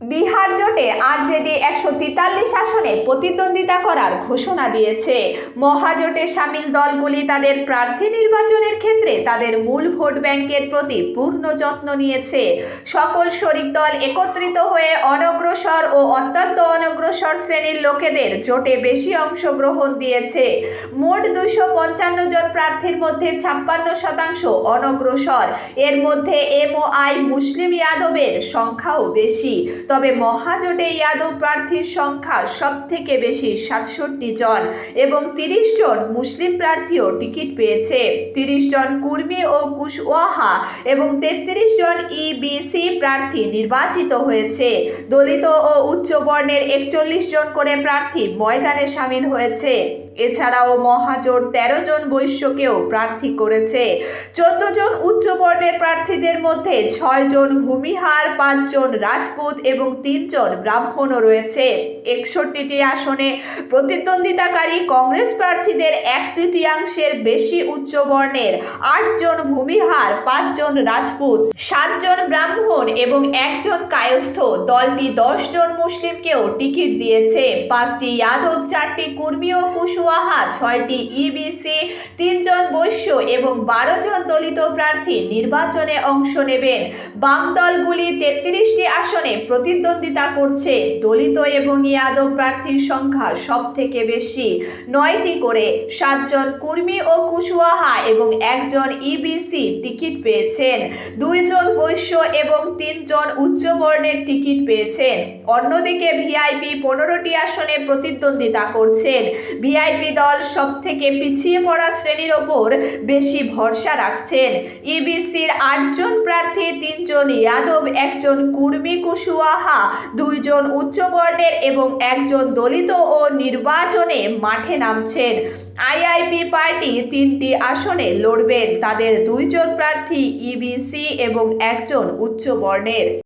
বিহার জোটে আরজেডি একশো তেতাল্লিশ আসনে প্রতিদ্বন্দ্বিতা করার ঘোষণা দিয়েছে। মহাজোটে সামিল দলগুলি তাদের প্রার্থী নির্বাচনের ক্ষেত্রে তাদের মূল ভোট ব্যাংকের প্রতি পূর্ণ যত্ন নিয়েছে। সকল শরিক দল একত্রিত হয়ে অনগ্রসর ও অত্যন্ত অনগ্রসর শ্রেণির লোকেদের জোটে বেশি অংশগ্রহণ দিয়েছে। মোট দুশো পঞ্চান্ন জন প্রার্থীর মধ্যে ছাপ্পান্ন শতাংশ অনগ্রসর। এর মধ্যে এমওআই মুসলিম ইয়াদবের সংখ্যাও বেশি। তবে মহাজোটে ইয়াদব প্রার্থীর সংখ্যা সব থেকে বেশি সাতষট্টি জন এবং তিরিশ জন মুসলিম প্রার্থীও টিকিট পেয়েছে। তিরিশ জন কুর্মী ও কুশওয়াহা এবং তেত্রিশ জন ইবিসি প্রার্থী নির্বাচিত হয়েছে। দলিত ও উচ্চ বর্ণের একচল্লিশ জন করে প্রার্থী ময়দানে সামিল হয়েছে। এছাড়াও মহাজোট তেরো জন বৈশ্যকেও প্রার্থী করেছে। চোদ্দ জন উচ্চ বর্ণের প্রার্থীদের মধ্যে ছয় জন ভূমিহার পাঁচজন রাজপুত এবং তিনজন ব্রাহ্মণও রয়েছে। একষট্টিটি আসনে প্রতিদ্বন্দ্বিতাকারী কংগ্রেস প্রার্থীদের এক তৃতীয়াংশের বেশি উচ্চ বর্ণের আটজন ভূমিহার পাঁচজন রাজপুত সাতজন ব্রাহ্মণ এবং একজন কায়স্থ। দলটি দশজন মুসলিমকেও টিকিট দিয়েছে। পাঁচটি যাদব, চারটি কুর্মী ও কুশওয়াহা ছয়টি ইবিসি তিনজন বৈশ্য এবং বারো জন দলিত প্রার্থী নির্বাচনে অংশ নেবেন। বাম দলগুলি তেত্রিশটি আসনে প্রতিদ্বন্দ্বিতা করছে। দলিত এবং ইয়াদব প্রার্থীর সংখ্যা সব থেকে বেশি। নয়টি করে সাতজন কুর্মী ও কুশওয়াহা এবং একজন ইবিসি টিকিট পেয়েছেন। দুইজন বৈশ্য এবং তিনজন উচ্চ বর্ণের টিকিট পেয়েছেন। অন্যদিকে ভিআইপি পনেরোটি আসনে প্রতিদ্বন্দ্বিতা করছেন। ভিআইপি দল সব থেকে পিছিয়ে পড়া শ্রেণির ওপর বেশি ভরসা রাখছেন। ইবিসির আটজন প্রার্থী, তিনজন যাদব একজন কুর্মী কুশওয়াহা দুইজন উচ্চ বর্ণের এবং একজন দলিত ও নির্বাচনে মাঠে নামছেন। আইআইপি পার্টি তিনটি আসনে লড়বেন তাদের দুইজন প্রার্থী, ইবিসি এবং একজন উচ্চ বর্ণের।